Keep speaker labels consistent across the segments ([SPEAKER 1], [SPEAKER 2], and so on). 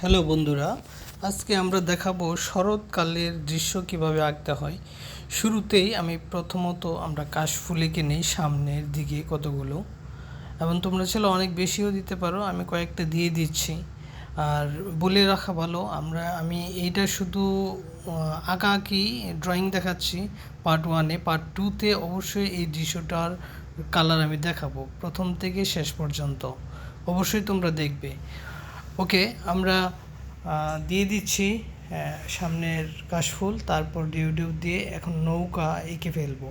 [SPEAKER 1] Hello বন্ধুরা, আজকে আমরা দেখাবো শরৎকালের দৃশ্য কীভাবে আঁকতে হয়। শুরুতেই আমি প্রথমত আমরা কাশফুলিকে নেই, সামনের দিকে কতগুলো। এবং তোমরা ছিল অনেক বেশিও দিতে পারো, আমি কয়েকটা দিয়ে দিচ্ছি। আর বলে রাখা ভালো, আমরা, আমি এইটা শুধু আঁকা আঁকি ড্রয়িং দেখাচ্ছি পার্ট ওয়ানে পার্ট টুতে অবশ্যই এই দৃশ্যটার কালার আমি দেখাবো, প্রথম থেকে শেষ পর্যন্ত। অবশ্যই তোমরা দেখবে। ওকে, আমরা দিয়ে দিচ্ছি সামনের কাশফুল, তারপর ডিউডিউ দিয়ে এখন নৌকা এঁকে ফেলব।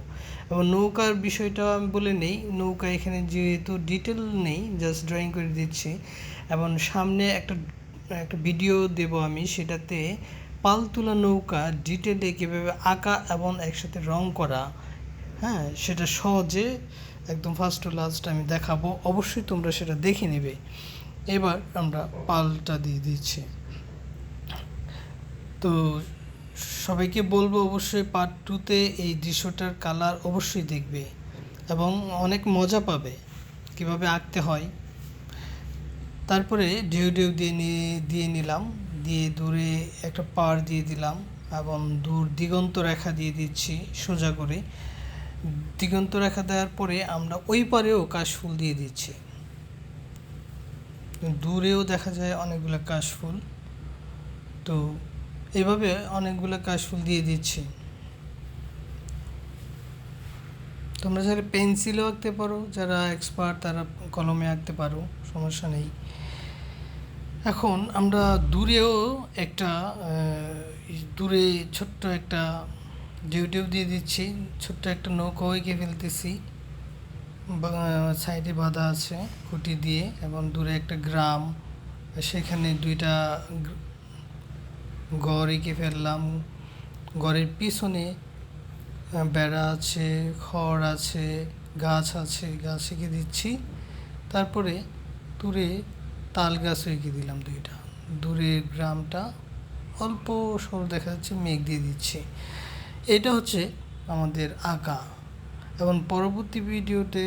[SPEAKER 1] এবং নৌকার বিষয়টা আমি বলে নেই, নৌকা এখানে যেহেতু ডিটেল নেই, জাস্ট ড্রয়িং করে দিচ্ছি। এবং সামনে একটা একটা ভিডিও দেব আমি, সেটাতে পাল তোলা নৌকা ডিটেলে কীভাবে আঁকা এবং একসাথে রং করা। হ্যাঁ সেটা সহজে, একদম ফার্স্ট টু লাস্ট আমি দেখাবো, অবশ্যই তোমরা সেটা দেখে নেবে। এবার আমরা পালটা দিয়ে দিচ্ছি। তো সবাইকে বলব অবশ্যই পার্ট টুতে এই দৃশ্যটার কালার অবশ্যই দেখবে এবং অনেক মজা পাবে কীভাবে আঁকতে হয়। তারপরে ঢেউ ঢেউ দিয়ে দিয়ে নিলাম, দিয়ে দূরে একটা পাড় দিয়ে দিলাম এবং দূর দিগন্ত রেখা দিয়ে দিচ্ছি সোজা করে। দিগন্ত রেখা দেওয়ার পরে আমরা ওই পারেও কাশফুল দিয়ে দিচ্ছি। দূরেও দেখা যায় অনেকগুলো কাশফুল। তো এভাবে অনেকগুলো কাশফুল দিয়ে দিচ্ছি। তোমরা যারা পেন্সিলও আঁকতে পারো, যারা এক্সপার্ট তারা কলমে আঁকতে পারো, সমস্যা নেই। এখন আমরা দূরেও একটা দূরে ছোট্ট একটা ডিউটিউ দিয়ে দিচ্ছি, ছোট্ট একটা নৌকা এঁকে ফেলতেছি। সাইডে বাঁধা আছে খুঁটি দিয়ে এবং দূরে একটা গ্রাম। সেখানে দুইটা গড় এঁকে ফেললাম। ঘরের পিছনে বেড়া আছে, খড় আছে, গাছ আছে, গাছ এঁকে দিচ্ছি। তারপরে দূরে তাল গাছ এঁকে দিলাম দুইটা। দূরে গ্রামটা অল্প সর দেখা যাচ্ছে, মেঘ দিয়ে দিচ্ছি। এটা হচ্ছে আমাদের আঁকা। এবং পরবর্তী ভিডিওতে